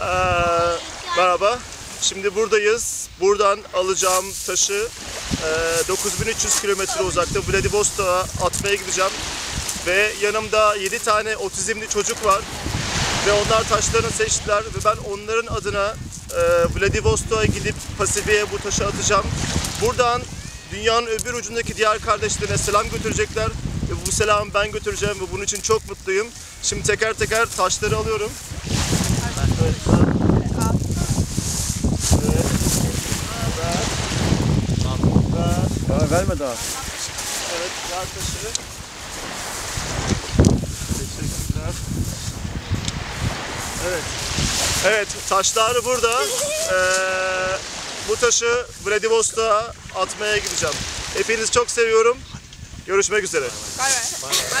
Ee, merhaba. Şimdi buradayız. Buradan alacağım taşı e, 9300 kilometre uzakta Vladivostok'a atmaya gideceğim. Ve yanımda 7 tane otizmli çocuk var. Ve onlar taşlarını seçtiler ve ben onların adına e, Vladivostok'a gidip Pasifik'e bu taşı atacağım. Buradan dünyanın öbür ucundaki diğer kardeşlerine selam götürecekler. Ve bu selamı ben götüreceğim ve bunun için çok mutluyum. Şimdi teker teker taşları alıyorum. Daha verme daha. Evet, diğer taşı. Teşekkürler. Evet. Evet, taşlar burada. Ee, bu taşı Vladivostok'a atmaya gideceğim. Hepinizi çok seviyorum. Görüşmek üzere. Bay bay.